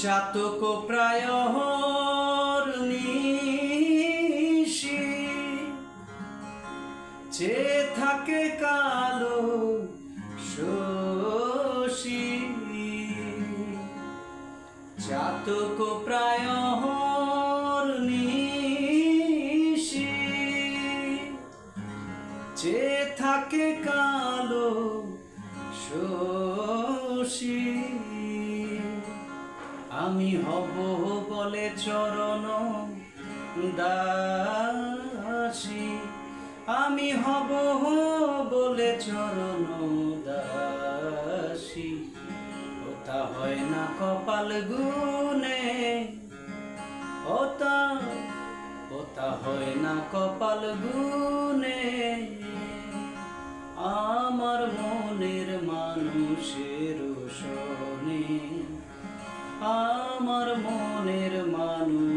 চাতক প্রায় নিশি চে থাকে কালো শশী। চাতক প্রায় নিশি যে থাকে কালো আমি হব বলে চরণ দাসী। আমি হব বলে চরণ দাসী। ওটা হয় না কপাল গুনে ওটা ওটা হয় না কপাল গুনে আমার মনের মানুষের শোনে। আমার মনের মানুষের শোনে